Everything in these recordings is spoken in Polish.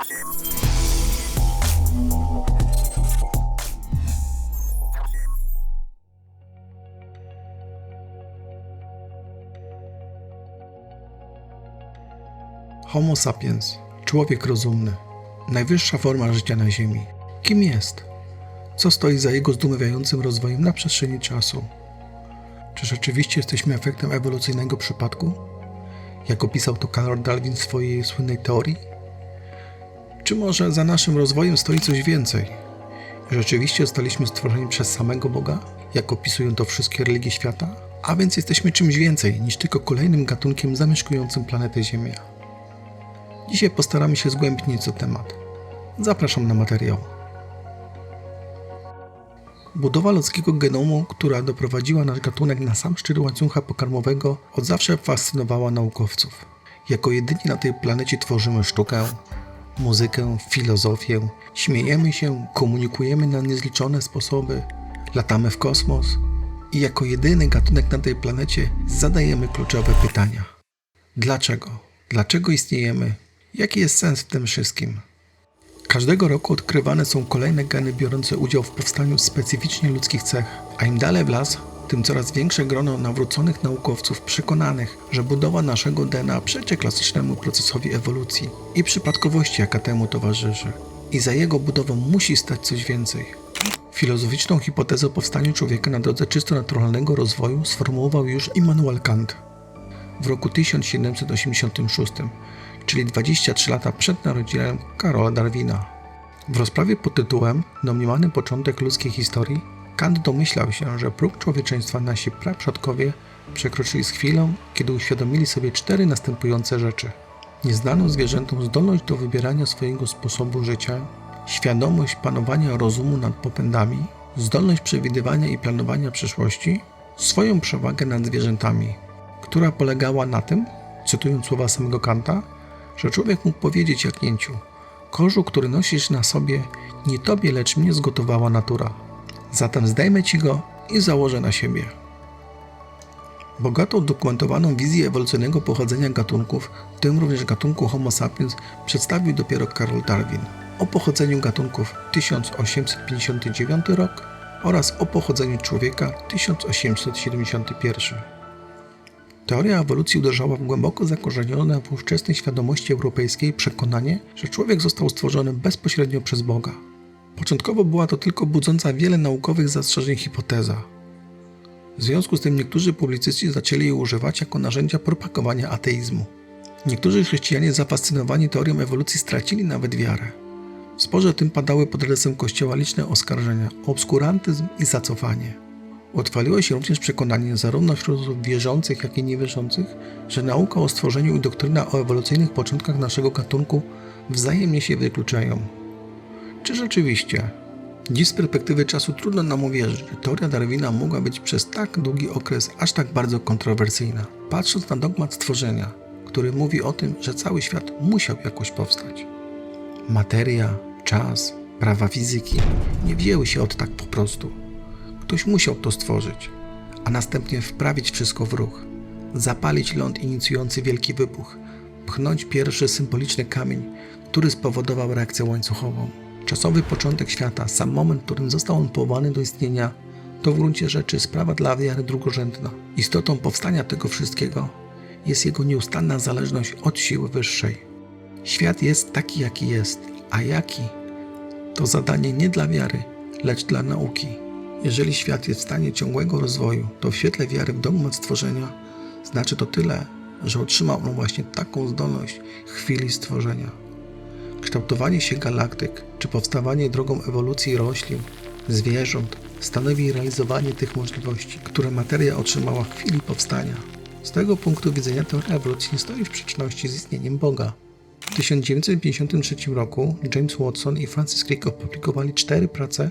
Homo sapiens, człowiek rozumny, najwyższa forma życia na Ziemi. Kim jest? Co stoi za jego zdumiewającym rozwojem na przestrzeni czasu? Czy rzeczywiście jesteśmy efektem ewolucyjnego przypadku? Jak opisał to Karl Darwin w swojej słynnej teorii? Czy może za naszym rozwojem stoi coś więcej? Rzeczywiście zostaliśmy stworzeni przez samego Boga, jak opisują to wszystkie religie świata? A więc jesteśmy czymś więcej niż tylko kolejnym gatunkiem zamieszkującym planetę Ziemia. Dzisiaj postaramy się zgłębić nieco temat. Zapraszam na materiał. Budowa ludzkiego genomu, która doprowadziła nasz gatunek na sam szczyt łańcucha pokarmowego, od zawsze fascynowała naukowców. Jako jedyni na tej planecie tworzymy sztukę, muzykę, filozofię, śmiejemy się, komunikujemy na niezliczone sposoby, latamy w kosmos i jako jedyny gatunek na tej planecie zadajemy kluczowe pytania. Dlaczego? Dlaczego istniejemy? Jaki jest sens w tym wszystkim? Każdego roku odkrywane są kolejne geny biorące udział w powstaniu specyficznie ludzkich cech, a im dalej w las, tym coraz większe grono nawróconych naukowców przekonanych, że budowa naszego DNA przeczy klasycznemu procesowi ewolucji i przypadkowości, jaka temu towarzyszy. I za jego budową musi stać coś więcej. Filozoficzną hipotezę o powstaniu człowieka na drodze czysto naturalnego rozwoju sformułował już Immanuel Kant w roku 1786, czyli 23 lata przed narodzinami Karola Darwina. W rozprawie pod tytułem Domniemany początek ludzkiej historii Kant domyślał się, że próg człowieczeństwa nasi praprzodkowie przekroczyli z chwilą, kiedy uświadomili sobie cztery następujące rzeczy. Nieznaną zwierzętom zdolność do wybierania swojego sposobu życia, świadomość panowania rozumu nad popędami, zdolność przewidywania i planowania przyszłości, swoją przewagę nad zwierzętami, która polegała na tym, cytując słowa samego Kanta, że człowiek mógł powiedzieć jagnięciu: Korzu, który nosisz na sobie, nie tobie, lecz mnie zgotowała natura. Zatem zdejmę ci go i założę na siebie. Bogato udokumentowaną wizję ewolucyjnego pochodzenia gatunków, w tym również gatunku Homo sapiens, przedstawił dopiero Karol Darwin. O pochodzeniu gatunków 1859 rok oraz o pochodzeniu człowieka 1871. Teoria ewolucji uderzała w głęboko zakorzenione w ówczesnej świadomości europejskiej przekonanie, że człowiek został stworzony bezpośrednio przez Boga. Początkowo była to tylko budząca wiele naukowych zastrzeżeń hipoteza. W związku z tym niektórzy publicyści zaczęli jej używać jako narzędzia propagowania ateizmu. Niektórzy chrześcijanie zafascynowani teorią ewolucji stracili nawet wiarę. W sporze tym padały pod adresem Kościoła liczne oskarżenia o obskurantyzm i zacofanie. Utrwaliło się również przekonanie zarówno wśród wierzących, jak i niewierzących, że nauka o stworzeniu i doktryna o ewolucyjnych początkach naszego gatunku wzajemnie się wykluczają. Czy rzeczywiście? Dziś z perspektywy czasu trudno nam uwierzyć, że teoria Darwina mogła być przez tak długi okres aż tak bardzo kontrowersyjna. Patrząc na dogmat stworzenia, który mówi o tym, że cały świat musiał jakoś powstać. Materia, czas, prawa fizyki nie wzięły się od tak po prostu. Ktoś musiał to stworzyć, a następnie wprawić wszystko w ruch, zapalić ląd inicjujący wielki wybuch, pchnąć pierwszy symboliczny kamień, który spowodował reakcję łańcuchową. Czasowy początek świata, sam moment, w którym został on powołany do istnienia, to w gruncie rzeczy sprawa dla wiary drugorzędna. Istotą powstania tego wszystkiego jest jego nieustanna zależność od siły wyższej. Świat jest taki, jaki jest, a jaki to zadanie nie dla wiary, lecz dla nauki. Jeżeli świat jest w stanie ciągłego rozwoju, to w świetle wiary w dogmat stworzenia znaczy to tyle, że otrzymał on właśnie taką zdolność chwili stworzenia. Kształtowanie się galaktyk czy powstawanie drogą ewolucji roślin, zwierząt stanowi realizowanie tych możliwości, które materia otrzymała w chwili powstania. Z tego punktu widzenia teoria ewolucji nie stoi w sprzeczności z istnieniem Boga. W 1953 roku James Watson i Francis Crick opublikowali cztery prace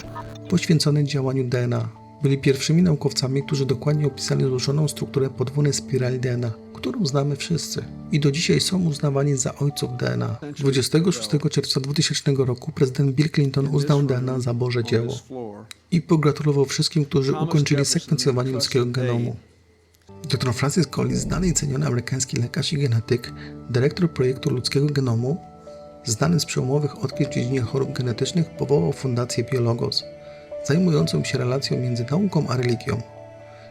poświęcone działaniu DNA. Byli pierwszymi naukowcami, którzy dokładnie opisali złożoną strukturę podwójnej spirali DNA, którą znamy wszyscy. I do dzisiaj są uznawani za ojców DNA. 26 czerwca 2000 roku prezydent Bill Clinton uznał DNA za Boże dzieło i pogratulował wszystkim, którzy ukończyli sekwencjonowanie ludzkiego genomu. Dr Francis Collins, znany i ceniony amerykański lekarz i genetyk, dyrektor projektu ludzkiego genomu, znany z przełomowych odkryć w dziedzinie chorób genetycznych, powołał Fundację Biologos, zajmującą się relacją między nauką a religią.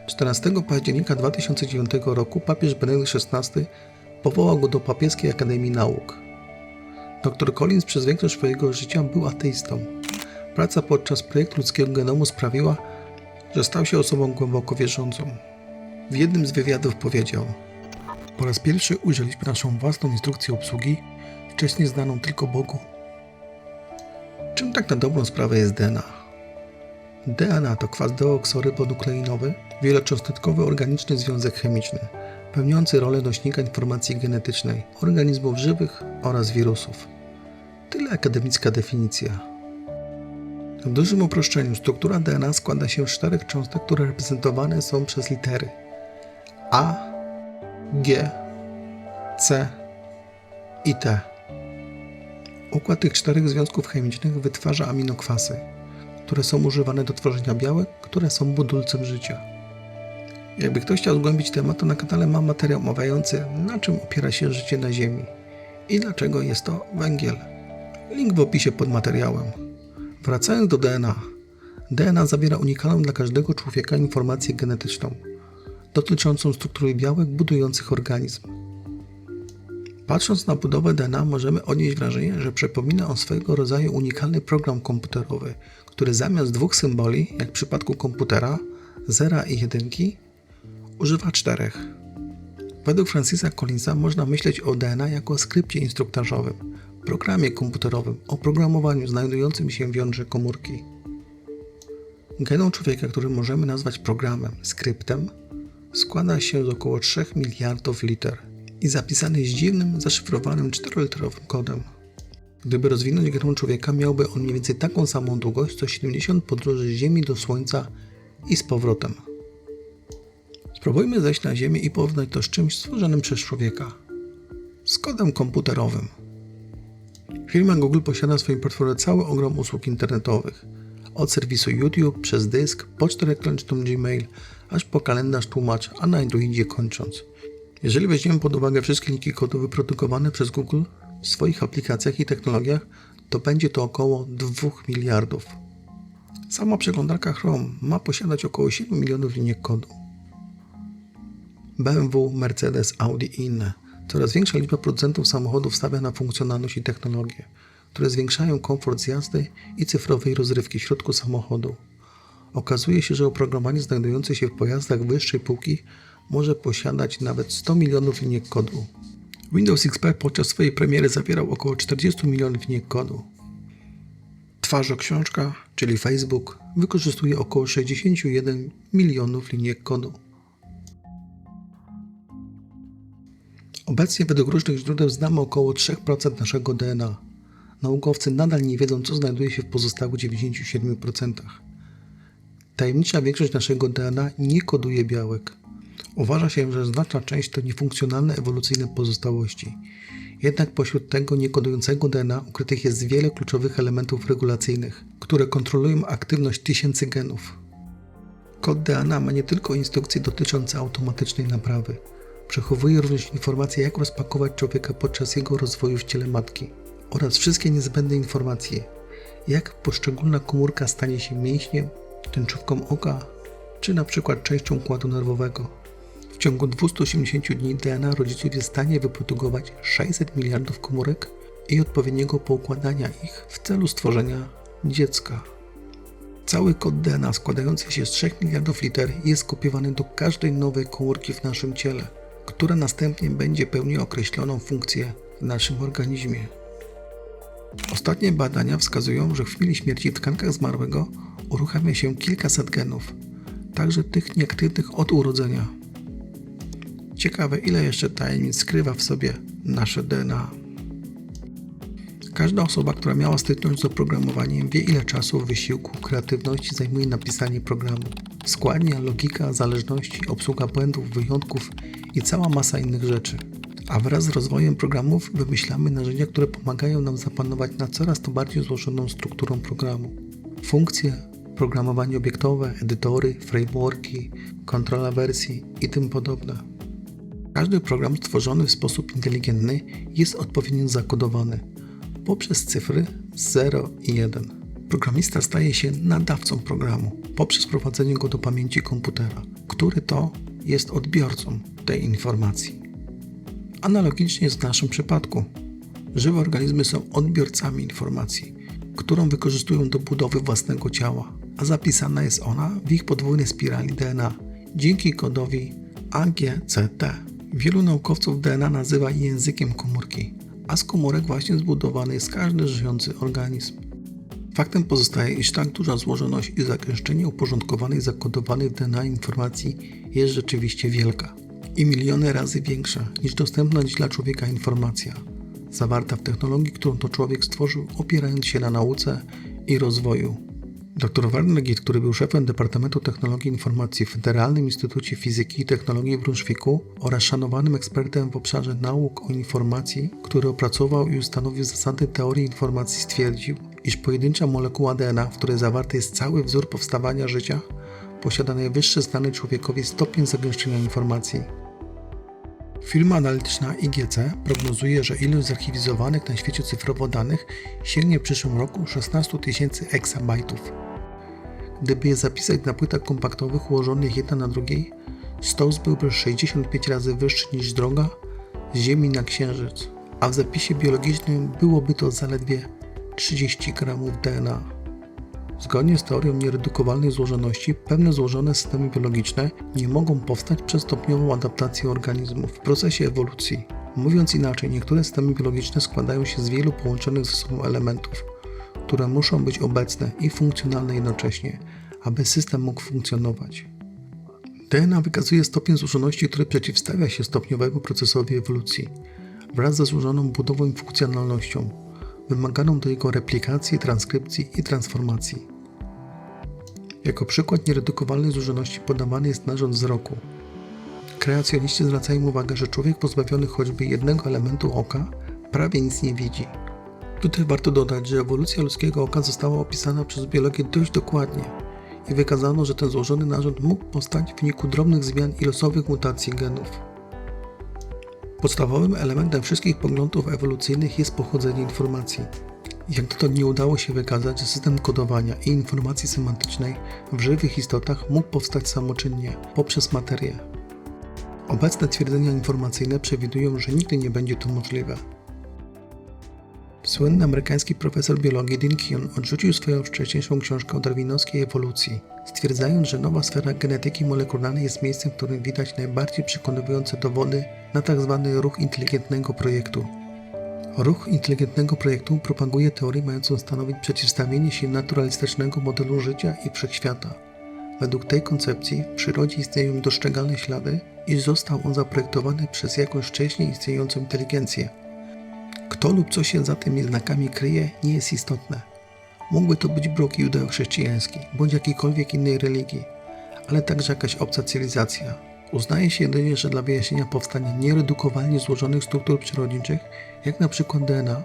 14 października 2009 roku papież Benedykt XVI powołał go do Papieskiej Akademii Nauk. Dr Collins przez większość swojego życia był ateistą. Praca podczas projektu ludzkiego genomu sprawiła, że stał się osobą głęboko wierzącą. W jednym z wywiadów powiedział: Po raz pierwszy ujrzeliśmy naszą własną instrukcję obsługi, wcześniej znaną tylko Bogu. Czym tak na dobrą sprawę jest DNA? DNA to kwas deoksorybonukleinowy, wielocząstotkowy organiczny związek chemiczny, pełniący rolę nośnika informacji genetycznej organizmów żywych oraz wirusów. Tyle akademicka definicja. W dużym uproszczeniu struktura DNA składa się z czterech cząstek, które reprezentowane są przez litery A, G, C i T. Układ tych czterech związków chemicznych wytwarza aminokwasy, które są używane do tworzenia białek, które są budulcem życia. Jakby ktoś chciał zgłębić temat, to na kanale mam materiał omawiający, na czym opiera się życie na Ziemi i dlaczego jest to węgiel. Link w opisie pod materiałem. Wracając do DNA. DNA zawiera unikalną dla każdego człowieka informację genetyczną dotyczącą struktury białek budujących organizm. Patrząc na budowę DNA, możemy odnieść wrażenie, że przypomina on swego rodzaju unikalny program komputerowy, który zamiast dwóch symboli, jak w przypadku komputera, zera i jedynki, używa czterech. Według Francisa Collinsa można myśleć o DNA jako o skrypcie instruktażowym, programie komputerowym, oprogramowaniu znajdującym się w jądrze komórki. Genom człowieka, który możemy nazwać programem, skryptem, składa się z około 3 miliardów liter i zapisany jest dziwnym, zaszyfrowanym czteroliterowym kodem. Gdyby rozwinąć genom człowieka, miałby on mniej więcej taką samą długość, co 70 podróży z Ziemi do Słońca i z powrotem. Spróbujmy zejść na Ziemię i porównać to z czymś stworzonym przez człowieka. Z kodem komputerowym. Firma Google posiada w swoim portfolio cały ogrom usług internetowych. Od serwisu YouTube, przez dysk, pocztę elektroniczną Gmail, aż po kalendarz tłumacz, a na Androidzie kończąc. Jeżeli weźmiemy pod uwagę wszystkie linki kodu wyprodukowane przez Google w swoich aplikacjach i technologiach, to będzie to około 2 miliardów. Sama przeglądarka Chrome ma posiadać około 7 milionów linijek kodu. BMW, Mercedes, Audi i inne. Coraz większa liczba producentów samochodów stawia na funkcjonalność i technologię, które zwiększają komfort jazdy i cyfrowej rozrywki w środku samochodu. Okazuje się, że oprogramowanie znajdujące się w pojazdach wyższej półki może posiadać nawet 100 milionów linijek kodu. Windows XP podczas swojej premiery zawierał około 40 milionów linijek kodu. Twarzoksiążka, czyli Facebook, wykorzystuje około 61 milionów linijek kodu. Obecnie według różnych źródeł znamy około 3% naszego DNA. Naukowcy nadal nie wiedzą, co znajduje się w pozostałych 97%. Tajemnicza większość naszego DNA nie koduje białek. Uważa się, że znaczna część to niefunkcjonalne ewolucyjne pozostałości. Jednak pośród tego niekodującego DNA ukrytych jest wiele kluczowych elementów regulacyjnych, które kontrolują aktywność tysięcy genów. Kod DNA ma nie tylko instrukcje dotyczące automatycznej naprawy, przechowuje również informacje, jak rozpakować człowieka podczas jego rozwoju w ciele matki oraz wszystkie niezbędne informacje, jak poszczególna komórka stanie się mięśniem, tęczówką oka, czy na przykład częścią układu nerwowego. W ciągu 280 dni DNA rodziców jest w stanie wyprodukować 600 miliardów komórek i odpowiedniego poukładania ich w celu stworzenia dziecka. Cały kod DNA składający się z 3 miliardów liter jest kopiowany do każdej nowej komórki w naszym ciele, która następnie będzie pełniła określoną funkcję w naszym organizmie. Ostatnie badania wskazują, że w chwili śmierci w tkankach zmarłego uruchamia się kilkaset genów, także tych nieaktywnych od urodzenia. Ciekawe, ile jeszcze tajemnic skrywa w sobie nasze DNA. Każda osoba, która miała styczność z oprogramowaniem, wie, ile czasu, wysiłku, kreatywności zajmuje napisanie programu. Składnia, logika, zależności, obsługa błędów, wyjątków i cała masa innych rzeczy. A wraz z rozwojem programów wymyślamy narzędzia, które pomagają nam zapanować nad coraz to bardziej złożoną strukturą programu. Funkcje, programowanie obiektowe, edytory, frameworki, kontrola wersji i tym podobne. Każdy program stworzony w sposób inteligentny jest odpowiednio zakodowany. poprzez cyfry 0 i 1. Programista staje się nadawcą programu poprzez prowadzenie go do pamięci komputera, który to jest odbiorcą tej informacji. Analogicznie jest w naszym przypadku. Żywe organizmy są odbiorcami informacji, którą wykorzystują do budowy własnego ciała, a zapisana jest ona w ich podwójnej spirali DNA dzięki kodowi AGCT. Wielu naukowców DNA nazywa językiem komórki, a z komórek właśnie zbudowany jest każdy żyjący organizm. Faktem pozostaje, iż tak duża złożoność i zagęszczenie zakodowanej w DNA informacji jest rzeczywiście wielka i miliony razy większa niż dostępna dziś dla człowieka informacja, zawarta w technologii, którą to człowiek stworzył opierając się na nauce i rozwoju. Dr Werner który był szefem Departamentu Technologii Informacji w Federalnym Instytucie Fizyki i Technologii w Brunswicku oraz szanowanym ekspertem w obszarze nauk o informacji, który opracował i ustanowił zasady teorii informacji, stwierdził, iż pojedyncza molekuła DNA, w której zawarty jest cały wzór powstawania życia, posiada najwyższy znany człowiekowi stopień zagęszczenia informacji. Firma analityczna IGC prognozuje, że ilość zarchiwizowanych na świecie cyfrowo danych sięgnie w przyszłym roku 16 tysięcy exabajtów. Gdyby je zapisać na płytach kompaktowych ułożonych jedna na drugiej, stos byłby 65 razy wyższy niż droga z Ziemi na Księżyc, a w zapisie biologicznym byłoby to zaledwie 30 gramów DNA. Zgodnie z teorią nieredukowalnej złożoności, pewne złożone systemy biologiczne nie mogą powstać przez stopniową adaptację organizmów w procesie ewolucji. Mówiąc inaczej, niektóre systemy biologiczne składają się z wielu połączonych ze sobą elementów, które muszą być obecne i funkcjonalne jednocześnie, aby system mógł funkcjonować. DNA wykazuje stopień złożoności, który przeciwstawia się stopniowemu procesowi ewolucji, wraz ze złożoną budową i funkcjonalnością, wymaganą do jego replikacji, transkrypcji i transformacji. Jako przykład nieredukowalnej złożoności podawany jest narząd wzroku. Kreacjoniści zwracają uwagę, że człowiek pozbawiony choćby jednego elementu oka prawie nic nie widzi. Tutaj warto dodać, że ewolucja ludzkiego oka została opisana przez biologię dość dokładnie i wykazano, że ten złożony narząd mógł powstać w wyniku drobnych zmian i losowych mutacji genów. Podstawowym elementem wszystkich poglądów ewolucyjnych jest pochodzenie informacji. Jak dotąd nie udało się wykazać, że system kodowania i informacji semantycznej w żywych istotach mógł powstać samoczynnie poprzez materię. Obecne twierdzenia informacyjne przewidują, że nigdy nie będzie to możliwe. Słynny amerykański profesor biologii Dean Kuhn odrzucił swoją wcześniejszą książkę o darwinowskiej ewolucji, stwierdzając, że nowa sfera genetyki molekularnej jest miejscem, w którym widać najbardziej przekonujące dowody na tzw. ruch inteligentnego projektu. Ruch inteligentnego projektu propaguje teorię mającą stanowić przeciwstawienie się naturalistycznego modelu życia i wszechświata. Według tej koncepcji w przyrodzie istnieją dostrzegalne ślady, iż został on zaprojektowany przez jakąś wcześniej istniejącą inteligencję. Kto lub co się za tymi znakami kryje, nie jest istotne. Mógłby to być blok judeo-chrześcijański, bądź jakiejkolwiek innej religii, ale także jakaś obca cywilizacja. Uznaje się jedynie, że dla wyjaśnienia powstania nieredukowalnie złożonych struktur przyrodniczych, jak na przykład DNA,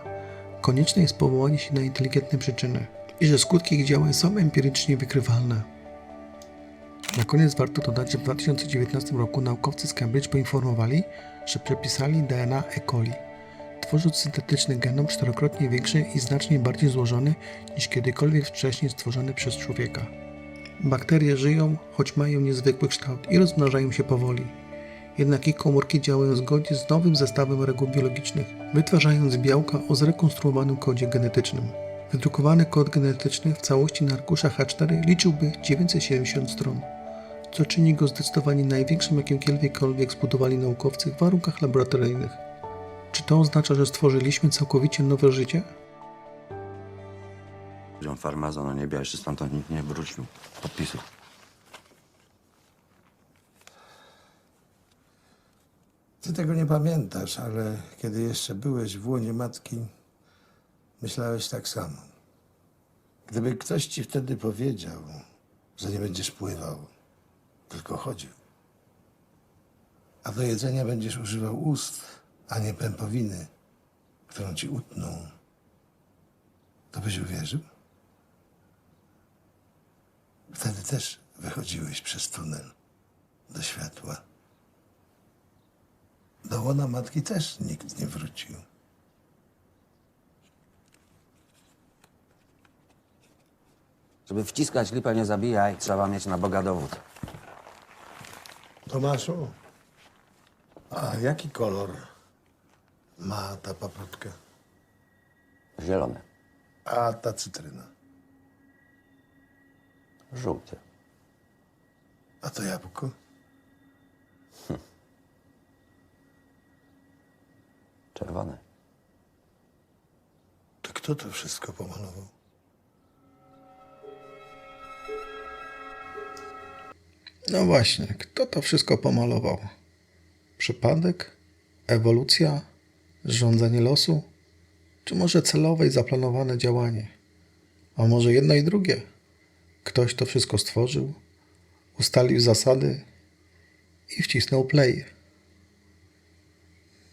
konieczne jest powołanie się na inteligentne przyczyny i że skutki ich działań są empirycznie wykrywalne. Na koniec warto dodać, że w 2019 roku naukowcy z Cambridge poinformowali, że przepisali DNA E. coli, tworząc syntetyczny genom czterokrotnie większy i znacznie bardziej złożony niż kiedykolwiek wcześniej stworzony przez człowieka. Bakterie żyją, choć mają niezwykły kształt i rozmnażają się powoli. Jednak ich komórki działają zgodnie z nowym zestawem reguł biologicznych, wytwarzając białka o zrekonstruowanym kodzie genetycznym. Wydrukowany kod genetyczny w całości na arkuszach A4 liczyłby 970 stron, co czyni go zdecydowanie największym, jakim kiedykolwiek zbudowali naukowcy w warunkach laboratoryjnych. Czy to oznacza, że stworzyliśmy całkowicie nowe życie? Wziął farmazon na niebie, a jeszcze stamtąd nikt nie wrócił. Podpisu. Ty tego nie pamiętasz, ale kiedy jeszcze byłeś w łonie matki, myślałeś tak samo. Gdyby ktoś ci wtedy powiedział, że nie będziesz pływał, tylko chodził, a do jedzenia będziesz używał ust, a nie pępowiny, którą ci utną, to byś uwierzył? Wtedy też wychodziłeś przez tunel do światła. Do łona matki też nikt nie wrócił. Żeby wciskać lipę nie zabijaj, trzeba mieć na Boga dowód. Tomaszu, a jaki kolor ma ta paprutka? Zielony, A ta cytryna? żółty. A to jabłko? Czerwony. To kto to wszystko pomalował? No właśnie, kto to wszystko pomalował? Przypadek? Ewolucja? Rządzenie losu? Czy może celowe i zaplanowane działanie? A może jedno i drugie? Ktoś to wszystko stworzył, ustalił zasady i wcisnął play.